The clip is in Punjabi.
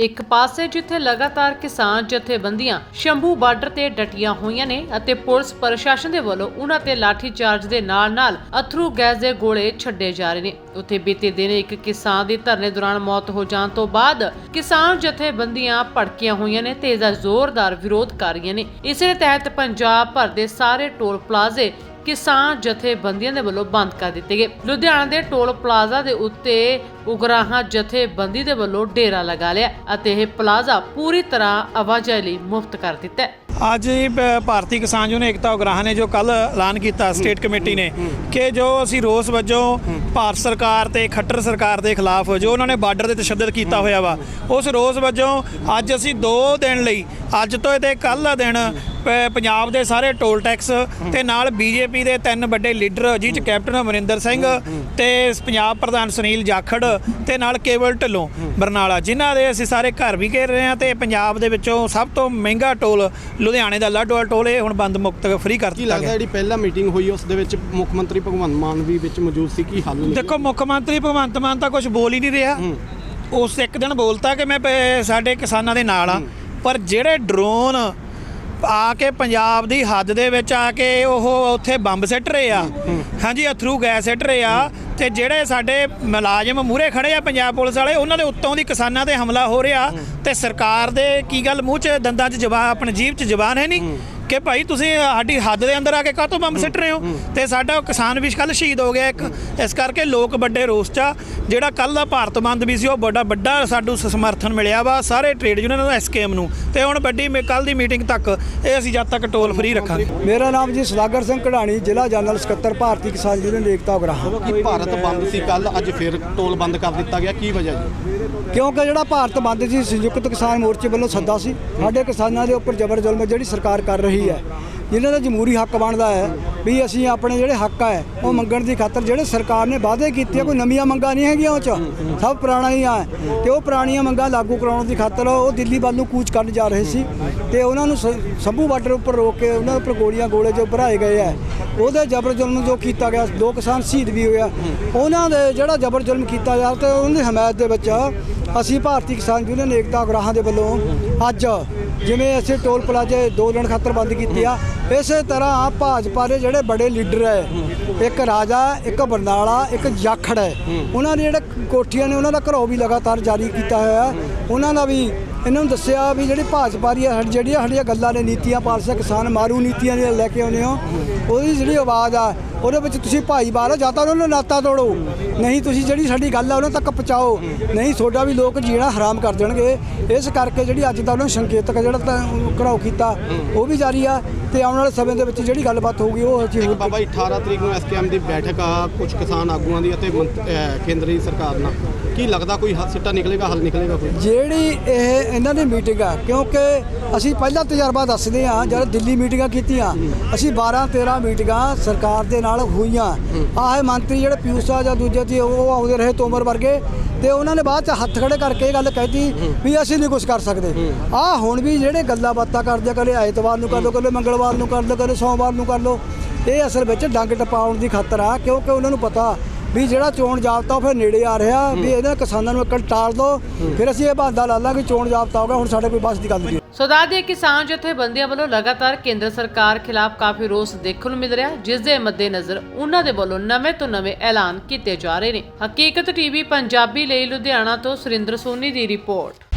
ਇੱਕ ਪਾਸੇ ਜਿੱਥੇ ਲਗਾਤਾਰ ਕਿਸਾਨ ਜਥੇਬੰਦੀਆਂ ਸ਼ੰਭੂ ਬਾਰਡਰ ਤੇ ਡਟੀਆਂ ਹੋਈਆਂ ਨੇ ਅਤੇ ਪੁਲਿਸ ਪ੍ਰਸ਼ਾਸਨ ਦੇ ਵੱਲੋਂ ਉਹਨਾਂ ਤੇ ਲਾਠੀ ਚਾਰਜ ਦੇ ਨਾਲ-ਨਾਲ ਅਥਰੂ ਗੈਸ ਦੇ ਗੋਲੇ ਛੱਡੇ ਜਾ ਰਹੇ ਨੇ। ਉੱਥੇ ਬੀਤੇ ਦਿਨ ਇੱਕ ਕਿਸਾਨ ਦੀ ਧਰਨੇ ਦੌਰਾਨ ਮੌਤ ਹੋ ਜਾਣ ਤੋਂ ਬਾਅਦ ਕਿਸਾਨ ਜਥੇਬੰਦੀਆਂ ਭੜਕੀਆਂ ਹੋਈਆਂ ਨੇ ਤੇ ਇਸ ਦਾ ਜ਼ੋਰਦਾਰ ਵਿਰੋਧ ਕਰ ਰਹੀਆਂ ਨੇ। ਇਸੇ ਤਹਿਤ ਪੰਜਾਬ ਭਰ ਦੇ ਸਾਰੇ ਟੋਲ ਪਲਾਜ਼ੇ ਕਿਸਾਨ ਜਥੇਬੰਦੀਆਂ ਦੇ ਵੱਲੋਂ ਬੰਦ ਕਰ ਦਿੱਤੇ ਗਏ। ਲੁਧਿਆਣਾ ਦੇ ਟੋਲ ਪਲਾਜ਼ਾ ਦੇ ਉੱਤੇ ਉਗਰਾਹਾਂ ਜਥੇਬੰਦੀ ਦੇ ਵੱਲੋਂ ਡੇਰਾ ਲਗਾ ਲਿਆ ਅਤੇ ਇਹ ਪਲਾਜ਼ਾ ਪੂਰੀ ਤਰ੍ਹਾਂ ਆਵਾਜਾਈ ਲਈ ਮੁਫਤ ਕਰ ਦਿੱਤਾ ਅੱਜ ਭਾਰਤੀ ਕਿਸਾਨ ਯੂਨੀਅਨ ਏਕਤਾ ਉਗਰਾਹਾਂ ਨੇ ਜੋ ਕੱਲ ਐਲਾਨ ਕੀਤਾ ਸਟੇਟ ਕਮੇਟੀ ਨੇ ਕਿ ਜੋ ਅਸੀਂ ਰੋਸ ਵਜੋਂ ਭਾਰਤ ਸਰਕਾਰ ਤੇ ਖੱਟਰ ਸਰਕਾਰ ਦੇ ਖਿਲਾਫ ਜੋ ਉਹਨਾਂ ਨੇ ਬਾਰਡਰ ਦੇ ਤਸ਼ੱਦਦ ਕੀਤਾ ਹੋਇਆ ਵਾ ਉਸ ਰੋਸ ਵਜੋਂ ਅੱਜ ਅਸੀਂ 2 ਦਿਨ ਲਈ ਅੱਜ ਤੋਂ ਤੇ ਕੱਲ ਦਾ ਦਿਨ ਪੰਜਾਬ ਦੇ ਸਾਰੇ ਟੋਲ ਟੈਕਸ ਤੇ ਨਾਲ ਬੀਜੇਪੀ ਦੇ ਤਿੰਨ ਵੱਡੇ ਲੀਡਰ ਜਿਹ ਚ ਕੈਪਟਨ ਅਮਰਿੰਦਰ ਸਿੰਘ ਤੇ ਪੰਜਾਬ ਪ੍ਰਧਾਨ ਸੁਨੀਲ ਜਾਖੜ ਤੇ ਨਾਲ ਕੇਵਲ ਢਿੱਲੋਂ ਬਰਨਾਲਾ ਜਿਨ੍ਹਾਂ ਦੇ ਅਸੀਂ ਸਾਰੇ ਘਰ ਵੀ ਘੇਰ ਰਹੇ ਹਾਂ ਤੇ ਪੰਜਾਬ ਦੇ ਵਿੱਚੋਂ ਸਭ ਤੋਂ ਮਹਿੰਗਾ ਟੋਲ ਲੁਧਿਆਣੇ ਦਾ ਲਾਡੋਵਾਲ ਟੋਲ ਇਹ ਹੁਣ ਬੰਦ ਮੁਕਤ ਫ੍ਰੀ ਕਰ ਕੀ ਦਿੱਤਾ ਲੱਗਦਾ ਗਿਆ। ਜਿਹੜੀ ਪਹਿਲਾ ਮੀਟਿੰਗ ਹੋਈ ਉਸ ਦੇ ਵਿੱਚ ਮੁੱਖ ਮੰਤਰੀ ਭਗਵੰਤ ਮਾਨ ਵੀ ਵਿੱਚ ਮੌਜੂਦ ਸੀ ਕੀ ਹੱਲ ਨਿਕਲਿਆ? ਦੇਖੋ ਮੁੱਖ ਮੰਤਰੀ ਭਗਵੰਤ ਮਾਨ ਤਾਂ ਕੁਝ ਬੋਲ ਹੀ ਨਹੀਂ ਰਿਹਾ। ਉਸ ਇੱਕ ਦਿਨ ਬੋਲਤਾ ਕਿ ਮੈਂ ਪ- ਸਾਡੇ ਕਿਸਾਨਾਂ ਦੇ ਨਾਲ ਆ। ਪਰ ਜਿਹੜੇ ਡਰੋਨ ਆ ਕੇ ਪੰਜਾਬ ਦੀ ਹੱਦ ਦੇ ਵਿੱਚ ਆ ਕੇ ਉਹ ਉੱਥੇ ਬੰਬ ਸਿੱਟ ਰਹੇ ਆ। ਹਾਂਜੀ, ਅਥਰੂ ਗੈਸ ਸਿੱਟ ਰਹੇ ਆ ਤੇ ਜਿਹੜੇ ਸਾਡੇ ਮੁਲਾਜ਼ਮ ਮੂਹਰੇ ਖੜੇ ਆ ਪੰਜਾਬ ਪੁਲਿਸ ਵਾਲੇ, ਉਹਨਾਂ ਦੇ ਉੱਤੋਂ ਦੀ ਕਿਸਾਨਾਂ ਤੇ ਹਮਲਾ ਹੋ ਰਿਹਾ ਤੇ ਸਰਕਾਰ ਦੇ ਕੀ ਗੱਲ ਮੂੰਹ 'ਚ ਦੰਦਾਂ 'ਚ ਜ਼ਬਾਨ ਆਪਣੇ ਜੀਭ 'ਚ ਜ਼ਬਾਨ ਹੈ ਨਹੀਂ। ਕਿ ਭਾਈ ਤੁਸੀਂ ਸਾਡੀ ਹੱਦ ਦੇ ਅੰਦਰ ਆ ਕੇ ਕਾਹਤੋਂ ਬੰਬ ਸਿੱਟ ਰਹੇ ਹੋ? ਤੇ ਸਾਡਾ ਕਿਸਾਨ ਵੀ ਕੱਲ ਸ਼ਹੀਦ ਹੋ ਗਿਆ ਇੱਕ। ਇਸ ਕਰਕੇ ਲੋਕ ਵੱਡੇ ਰੋਸ 'ਚ ਆ। ਜਿਹੜਾ ਕੱਲ ਦਾ ਭਾਰਤ ਬੰਦ ਵੀ ਸੀ ਉਹ ਵੱਡਾ ਵੱਡਾ ਸਾਡੂ ਸਮਰਥਨ ਮਿਲਿਆ ਵਾ ਸਾਰੇ ਟ੍ਰੇਡ ਯੂਨੀਅਨ ਨੂੰ ਐਸਕੇਐਮ ਨੂੰ। ਤੇ ਹੁਣ ਵੱਡੀ ਕੱਲ ਦੀ ਮੀਟਿੰਗ ਤੱਕ ਇਹ ਅਸੀਂ ਜਦ ਤੱਕ ਟੋਲ ਫ੍ਰੀ ਰੱਖਾਂਗੇ। ਮੇਰਾ ਨਾਮ ਜੀ ਸੁਦਾਗਰ ਸਿੰਘ ਕਢਾਣੀ ਜ਼ਿਲ੍ਹਾ ਜਨਰਲ ਸਕੱਤਰ ਭਾਰਤੀ ਕਿਸਾਨ ਯੂਨੀਅਨ ਏਕਤਾ ਉਗਰਾਹਾਂ। ਕਿ ਭਾਰਤ ਬੰਦ ਸੀ ਕੱਲ ਅੱਜ ਫਿਰ ਟੋਲ ਬੰਦ ਕਰ ਦਿੱਤਾ ਗਿਆ। ਕੀ ਵਜ੍ਹਾ ਜੀ? ਕਿਉਂਕਿ ਜਿਹੜਾ ਭਾਰਤ ਬੰਦ ਸੀ ਸੰਯੁਕਤ ਕਿਸਾਨ ਮੋਰਚੇ ਵੱਲੋਂ ਸੱਦਾ ਸੀ। ਸਾਡੇ ਕਿਸਾਨਾਂ ਦੇ ਉੱਪਰ ਜ਼ਬਰ ਜ਼ੁਲਮ ਜਿਹੜੀ ਸਰਕਾਰ ਕਰ ਰਹੀ ਹੈ। ਜਿਨ੍ਹਾਂ ਦਾ ਜਮਹੂਰੀ ਹੱਕ ਬਣਦਾ ਹੈ ਵੀ ਅਸੀਂ ਆਪਣੇ ਜਿਹੜੇ ਹੱਕ ਹੈ, ਉਹ ਮੰਗਣ ਦੀ ਖਾਤਰ ਜਿਹੜੇ ਸਰਕਾਰ ਨੇ ਵਾਅਦੇ ਕੀਤੇ ਕੋਈ ਨਵੀਆਂ ਮੰਗਾਂ ਨਹੀਂ ਹੈਗੀਆਂ ਉਹ ਚ। ਸਭ ਪੁਰਾਣਾ ਹੀ ਆ। ਤੇ ਉਹ ਪੁਰਾਣੀਆਂ ਮੰਗਾਂ ਲਾਗੂ ਕਰਾਉਣ ਦੀ ਖਾਤਰ ਉਹ ਦਿੱਲੀ ਵੱਲ ਨੂੰ ਕੂਚ ਕਰਨ ਜਾ ਰਹੇ ਸੀ। ਤੇ ਉਹਨਾਂ ਨੂੰ ਸ- ਸੰਭੂ ਬਾਰਡਰ ਉੱਪਰ ਰੋਕ ਕੇ ਉਹਨਾਂ ਉੱਪਰ ਗੋਲੀਆਂ ਗੋਲੇ ਜੋ ਭਰਾਏ ਗਏ ਆ, ਉਹਦੇ ਜ਼ਬਰ ਜ਼ੁਲਮ ਜੋ ਕੀਤਾ ਗਿਆ, ਦੋ ਕਿਸਾਨ ਸ਼ਹੀਦ ਵੀ ਹੋਇਆ ਉਹਨਾਂ ਦੇ ਜਿਹੜਾ ਜ਼ਬਰ ਜ਼ੁਲਮ ਕੀਤਾ ਜਾ ਤੇ ਉਹਨਾਂ ਦੀ ਹਮਾਇਤ ਦੇ ਵਿੱਚ ਅਸੀਂ ਭਾਰਤੀ ਕਿਸਾਨ ਯੂਨੀਅਨ ਏਕਤਾ ਉਗਰਾਹਾਂ ਦੇ ਵੱਲੋਂ ਅੱਜ ਜਿਵੇਂ ਅਸੀਂ ਟੋਲ ਪਲਾਜ਼ੇ ਦੋ ਦਿਨ ਖਾਤਰ ਬੰਦ ਕੀਤੀ ਆ, ਇਸੇ ਤਰ੍ਹਾਂ ਭਾਜਪਾ ਦੇ ਜਿਹੜੇ ਬੜੇ ਲੀਡਰ ਹੈ ਇੱਕ ਰਾਜਾ, ਇੱਕ ਬਰਨਾਲਾ ਇੱਕ ਜਾਖੜ ਹੈ ਉਹਨਾਂ ਦੇ ਜਿਹੜੇ ਕੋਠੀਆਂ ਨੇ, ਉਹਨਾਂ ਦਾ ਘਰੋਂ ਵੀ ਲਗਾਤਾਰ ਜਾਰੀ ਕੀਤਾ ਹੋਇਆ ਉਹਨਾਂ ਦਾ ਵੀ ਇਹਨਾਂ ਨੂੰ ਦੱਸਿਆ ਵੀ ਜਿਹੜੀ ਭਾਜਪਾ ਦੀ ਜਿਹੜੀਆਂ ਸਾਡੀਆਂ ਗੱਲਾਂ ਨੇ ਨੀਤੀਆਂ ਪਾਲਸਾ ਕਿਸਾਨ ਮਾਰੂ ਨੀਤੀਆਂ ਨੇ ਲੈ ਕੇ ਆਉਂਦੇ ਹੋ, ਉਹਦੀ ਜਿਹੜੀ ਆਵਾਜ਼ ਆ ਉਹਦੇ ਵਿੱਚ ਤੁਸੀਂ ਭਾਈਵਾਲ ਹੋ ਜਾਂ ਤਾਂ ਉਹਨਾਂ ਨੂੰ ਨਾਤਾ ਤੋੜੋ। ਨਹੀਂ ਤੁਸੀਂ ਜਿਹੜੀ ਸਾਡੀ ਗੱਲ ਆ ਉਹਨਾਂ ਤੱਕ ਪਹੁੰਚਾਓ। ਨਹੀਂ ਤੁਹਾਡਾ ਵੀ ਲੋਕ ਜੀਣਾ ਹਰਾਮ ਕਰ ਦੇਣਗੇ। ਇਸ ਕਰਕੇ ਜਿਹੜੀ ਅੱਜ ਦਾ ਉਹਨਾਂ ਸੰਕੇਤਕ ਜਿਹੜਾ ਤਾਂ ਘਰਾਓ ਕੀਤਾ ਉਹ ਵੀ ਜਾਰੀ ਆ। ਤੇ ਆਉਣ ਵਾਲੇ ਸਮੇਂ ਦੇ ਵਿੱਚ ਜਿਹੜੀ ਗੱਲਬਾਤ ਹੋਊਗੀ ਉਹ ਅਸੀਂ ਬਾਬਾ ਜੀ 18 ਤਰੀਕ ਨੂੰ ਐਸਕੇਐਮ ਦੀ ਬੈਠਕ ਆ ਕੁਝ ਕਿਸਾਨ ਆਗੂਆਂ ਦੀ ਅਤੇ ਕੇਂਦਰੀ ਸਰਕਾਰ ਨਾਲ। ਕੀ ਲੱਗਦਾ ਕੋਈ ਹੱਲ ਸਿੱਟਾ ਨਿਕਲੇਗਾ ਹੱਲ ਨਿਕਲੇਗਾ ਕੋਈ? ਜਿਹੜੀ ਇਹ ਇਹਨਾਂ ਦੀ ਮੀਟਿੰਗ ਆ ਕਿਉਂਕਿ ਅਸੀਂ ਪਹਿਲਾ ਤਜਰਬਾ ਦੱਸਦੇ ਆ ਜਦ ਦਿੱਲੀ ਮੀਟਿੰਗਾਂ ਕੀਤੀਆਂ ਅਸੀਂ 12 13 ਮੀਟਿੰਗਾਂ ਸਰਕਾਰ ਦੇ ਨਾਲ ਹੋਈਆਂ। ਆਹ ਮੰਤਰੀ ਜਿਹੜੇ ਪਿਊਸ਼ ਜਾਂ ਦੂਜੇ ਸੀ ਉਹ ਆਉਂਦੇ ਰਹੇ ਤੋਮਰ ਵਰਗੇ। ਤੇ ਉਹਨਾਂ ਨੇ ਬਾਅਦ ਚ ਹੱਥ ਖੜੇ ਕਰਕੇ ਇਹ ਗੱਲ ਕਹਿਤੀ ਵੀ ਅਸੀਂ ਨਹੀਂ ਕੁਝ ਕਰ ਸਕਦੇ। ਆਹ ਹੁਣ ਵੀ ਜਿਹੜੇ ਗੱਲਾਂ ਬਾਤਾਂ ਕਰਦੇ ਕਦੇ ਐਤਵਾਰ ਨੂੰ ਕਰ ਲਓ ਕਦੇ ਮੰਗਲਵਾਰ ਨੂੰ ਕਰ ਲਓ ਕਦੇ ਸੋਮਵਾਰ ਨੂੰ ਕਰ ਲਓ। ਇਹ ਅਸਲ ਵਿੱਚ ਡੰਗ ਟਪਾਉਣ ਦੀ ਖਾਤਰ ਆ ਕਿਉਂਕਿ ਉਹਨਾਂ ਨੂੰ ਪਤਾ ਵੀ ਜਿਹੜਾ ਚੋਣ ਜਾਬਤਾ ਉਹ ਫਿਰ ਨੇੜੇ ਆ ਰਿਹਾ ਵੀ ਇਹਨਾਂ ਕਿਸਾਨਾਂ ਨੂੰ ਇੱਕ ਟਾਲ ਦੋ ਫਿਰ ਅਸੀਂ ਇਹ ਬਹਾਨਾ ਲਾ ਲਾਂਗੇ ਚੋਣ ਜਾਬਤਾ ਹੋ ਗਿਆ ਹੁਣ ਸਾਡੇ ਕੋਈ ਬਸ ਦੀ ਗੱਲ ਨਹੀਂ। ਸੋ ਦੱਸ ਦਈਏ ਕਿਸਾਨ ਜਥੇਬੰਦੀਆਂ ਵੱਲੋਂ ਲਗਾਤਾਰ ਕੇਂਦਰ ਸਰਕਾਰ ਖਿਲਾਫ ਕਾਫੀ ਰੋਸ ਦੇਖਣ ਨੂੰ ਮਿਲ ਰਿਹਾ ਜਿਸ ਦੇ ਮੱਦੇਨਜ਼ਰ ਉਹਨਾਂ ਦੇ ਵੱਲੋਂ ਨਵੇਂ ਤੋਂ ਨਵੇਂ ਐਲਾਨ ਕੀਤੇ ਜਾ ਰਹੇ ਨੇ। ਹਕੀਕਤ ਟੀਵੀ ਪੰਜਾਬੀ ਲਈ ਲੁਧਿਆਣਾ ਤੋਂ ਸੁਰਿੰਦਰ ਸੋਨੀ ਦੀ ਰਿਪੋਰਟ।